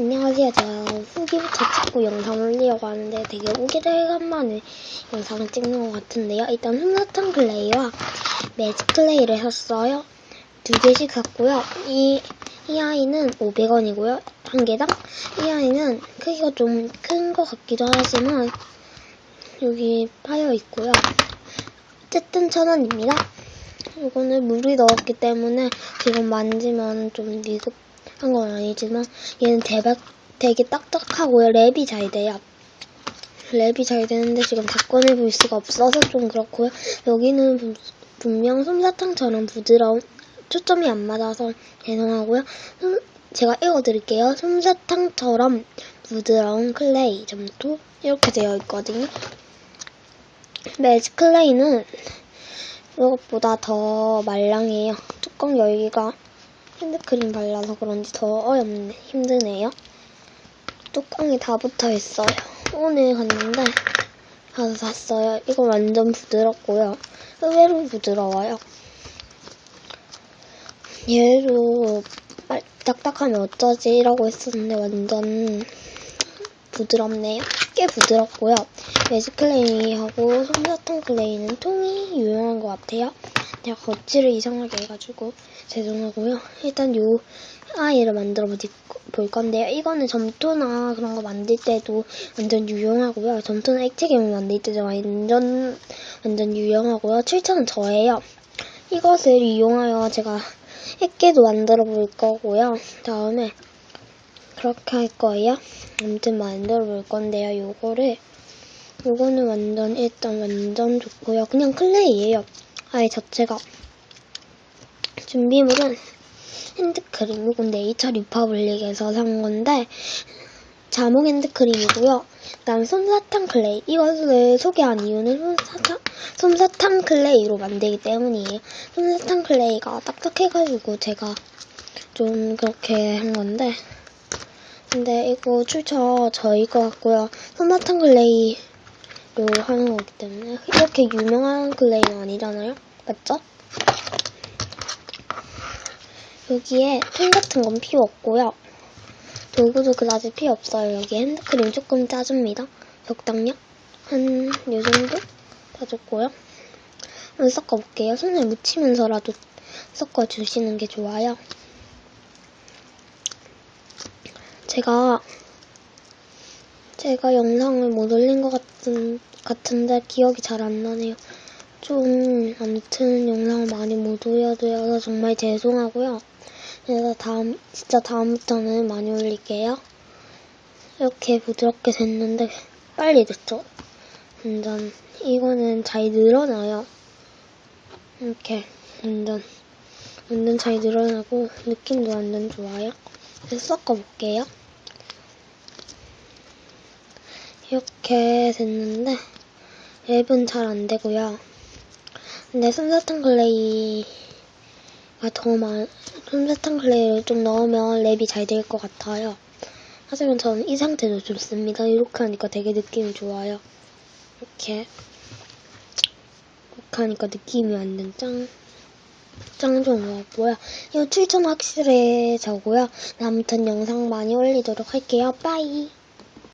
안녕하세요. 제가 후기부터 찍고 영상 올리려고 하는데 되게 오래간만에 영상을 찍는 것 같은데요. 일단 솜사탕 클레이와 매직 클레이를 샀어요. 두 개씩 샀고요. 이, 이 아이는 500원이고요. 한 개당. 이 아이는 크기가 좀 큰 것 같기도 하지만 여기 파여 있고요. 어쨌든 천 원입니다. 이거는 물이 넣었기 때문에 지금 만지면 좀 미흡 한 건 아니지만 얘는 대박 되게 딱딱하고요. 랩이 잘 돼요. 랩이 잘 되는데 지금 다 꺼내볼 수가 없어서 좀 그렇고요. 여기는 분- 분명 솜사탕처럼 부드러운 초점이 안 맞아서 죄송하고요. 솜- 제가 읽어드릴게요. 솜사탕처럼 부드러운 클레이 점토 이렇게 되어 있거든요. 매직 클레이는 이것보다 더 말랑해요. 뚜껑 열기가 핸드크림 발라서 그런지 더 어렵네. 힘드네요. 뚜껑이 다 붙어 있어요. 오늘 갔는데 가서 샀어요. 이거 완전 부드럽고요. 의외로 부드러워요. 얘로 말- 딱딱하면 어쩌지? 이라고 했었는데 완전 부드럽네요. 꽤 부드럽고요. 매직 클레이하고 솜사탕 클레이는 통이 유용한 것 같아요. 제가 겉질을 이상하게 해가지고 죄송하고요. 일단 요 아이를 만들어 보- 볼 건데요. 이거는 점토나 그런 거 만들 때도 완전 유용하고요. 점토나 액체 괴물 만들 때도 완전 완전 유용하고요. 7,000원 저예요. 이것을 이용하여 제가 액계도 만들어 볼 거고요. 다음에 그렇게 할 거예요. 아무튼 만들어 볼 건데요. 요거를 요거는 완전 일단 완전 좋고요. 그냥 클레이예요. 아예 자체가 준비물은 핸드크림 이건 네이처 리퍼블릭에서 산 건데 자몽 핸드크림이고요. 그다음 솜사탕 클레이 이것을 소개한 이유는 솜사탕 솜사탕 클레이로 만들기 때문이에요. 솜사탕 클레이가 딱딱해가지고 제가 좀 그렇게 한 건데 근데 이거 출처 저희 거 같고요. 솜사탕 클레이 로 하는 거기 때문에 이렇게 유명한 클레이는 아니잖아요. 맞죠? 여기에 펜 같은 건 필요 없고요. 도구도 그다지 필요 없어요. 여기 핸드크림 조금 짜줍니다. 적당량? 한 요 정도? 짜줬고요. 섞어볼게요. 손을 묻히면서라도 섞어주시는 게 좋아요. 제가 제가 영상을 못 올린 것 같은, 같은데 기억이 잘 안 나네요. 좀 아무튼 영상을 많이 못 올려드려서 정말 죄송하고요. 그래서 다음 진짜 다음부터는 많이 올릴게요. 이렇게 부드럽게 됐는데 빨리 됐죠? 완전 이거는 잘 늘어나요. 이렇게 완전 완전 잘 늘어나고 느낌도 완전 좋아요. 섞어볼게요. 이렇게 됐는데 랩은 잘 안 되고요. 근데 솜사탕 클레이가 더 많, 솜사탕 클레이를 좀 넣으면 랩이 잘 될 것 같아요. 하지만 저는 이 상태도 좋습니다. 이렇게 하니까 되게 느낌이 좋아요. 이렇게. 이렇게 하니까 느낌이 완전 짱, 짱 좋은 것 같고요. 이거 추천 확실해져고요. 아무튼 영상 많이 올리도록 할게요. 빠이!